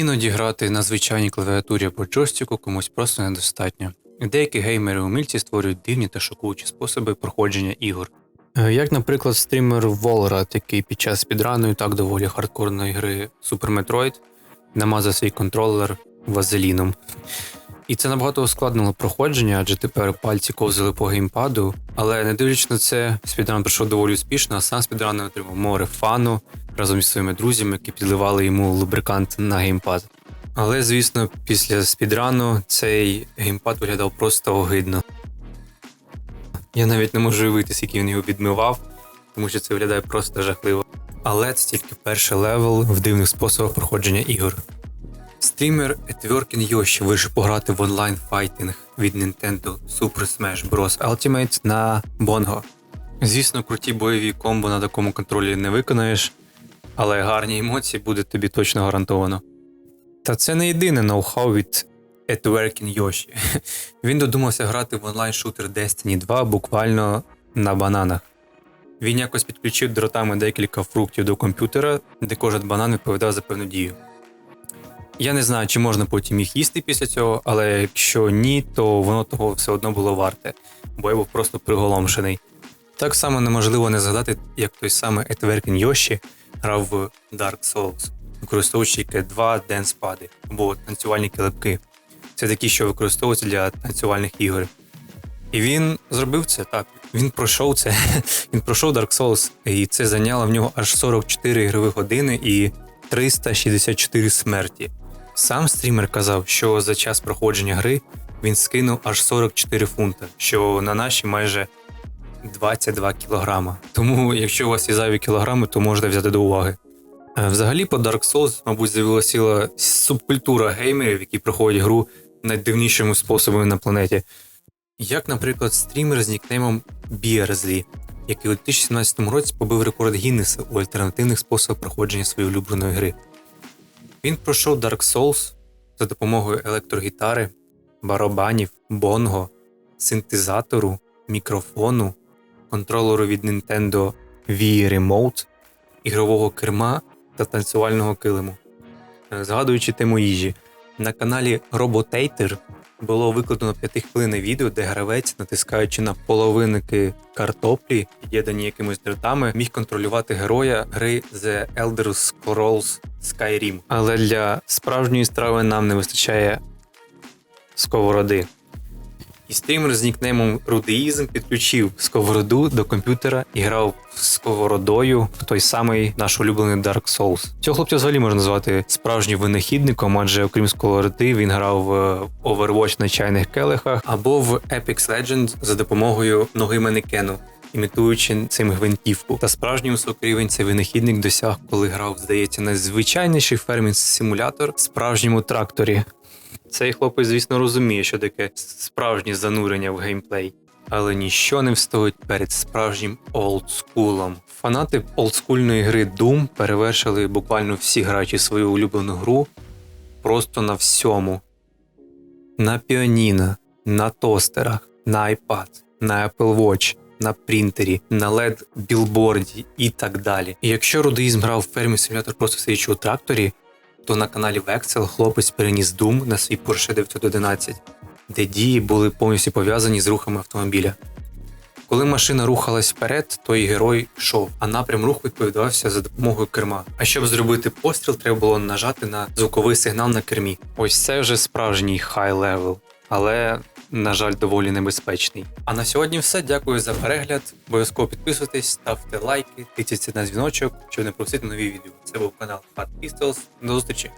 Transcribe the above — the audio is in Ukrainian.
Іноді грати на звичайній клавіатурі або джойстику комусь просто недостатньо. Деякі геймери-умільці створюють дивні та шокуючі способи проходження ігор. Е, Як, наприклад, стрімер Волрат, який під час підрану і так доволі хардкорної гри Super Metroid намазав свій контролер вазеліном. І це набагато ускладнило проходження, адже тепер пальці ковзали по геймпаду. Але не дивлячись на це, спідран пройшов доволі успішно, а сам спідран отримав море фану разом із своїми друзями, які підливали йому лубрикант на геймпад. Але, звісно, після спідрану цей геймпад виглядав просто огидно. Я навіть не можу уявити, скільки він його відмивав, тому що це виглядає просто жахливо. Але це тільки перший левел в дивних способах проходження ігор. Стрімер Etworking Yoshi вирішив пограти в онлайн файтинг від Nintendo Super Smash Bros. Ultimate на Bongo. Звісно, круті бойові комбо на такому контролі не виконаєш, але гарні емоції буде тобі точно гарантовано. Та це не єдине ноу-хау від Etworking Yoshi. Він додумався грати в онлайн-шутер Destiny 2 буквально на бананах. Він якось підключив дротами декілька фруктів до комп'ютера, де кожен банан відповідав за певну дію. Я не знаю, чи можна потім їх їсти після цього, але якщо ні, то воно того все одно було варте, бо я був просто приголомшений. Так само неможливо не згадати, як той самий Етверкін Йоші грав в Dark Souls, використовуючи К2 Dance Pad або танцювальні килипки. Це такі, що використовуються для танцювальних ігор. І він зробив це так. Він пройшов це. Він пройшов Dark Souls, і це зайняло в нього аж 44 ігрові години і 364 смерті. Сам стрімер казав, що за час проходження гри він скинув аж 44 фунта, що на наші майже 22 кілограма. Тому, якщо у вас є зайві кілограми, то можете взяти до уваги. Е, Взагалі, по Dark Souls, мабуть, з'явилася субкультура геймерів, які проходять гру найдивнішими способами на планеті. Як, наприклад, стрімер з нікнеймом Beersley, який у 2017 році побив рекорд Гіннеса у альтернативних способах проходження своєї улюбленої гри. Він пройшов Dark Souls за допомогою електрогітари, барабанів, бонго, синтезатору, мікрофону, контролеру від Nintendo Wii Remote, ігрового керма та танцювального килиму. Е, Згадуючи тему їжі, на каналі Robotator було викладено 5 хвилинне відео, де гравець, натискаючи на половинки картоплі, під'єднані якимись дротами, міг контролювати героя гри The Elder Scrolls Skyrim. Але для справжньої страви нам не вистачає сковороди. І стрімер з нікнеймом Рудеїзм підключив сковороду до комп'ютера і грав сковородою в той самий наш улюблений Dark Souls. Цього хлопця взагалі можна назвати справжнім винахідником, адже окрім сковороди він грав в Overwatch на чайних келихах або в Apex Legends за допомогою ноги манекену. Імітуючи цим гвинтівку. Та справжній високий цей винахідник досяг, коли грав, здається, найзвичайніший фермін симулятор в справжньому тракторі. Цей хлопець, звісно, розуміє, що таке справжнє занурення в геймплей. Але ніщо не встоїть перед справжнім олдскулом. Фанати олдскульної гри Doom перевершили буквально всі граючи свою улюблену гру просто на всьому: на піаніно, на тостерах, на iPad, на Apple Watch, на принтері, на LED білборді і так далі. І якщо рудеїзм грав в фермі симулятор просто сидячи у тракторі, то на каналі Vexel хлопець переніс Doom на свій Porsche 911, де дії були повністю пов'язані з рухами автомобіля. Коли машина рухалась вперед, то і герой йшов, а напрям руху відповідався за допомогою керма. А щоб зробити постріл, треба було нажати на звуковий сигнал на кермі. Ось це вже справжній хай левел, але, на жаль, доволі небезпечний. А на сьогодні все. Дякую за перегляд. Обов'язково підписуйтесь, ставте лайки, тисяться на дзвіночок, щоб не пропустити нові відео. Це був канал Fat Pistols. До зустрічі!